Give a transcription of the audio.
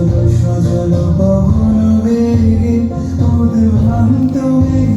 সজল সজল বহন বেগে উদ্ভ্রান্ত বেগে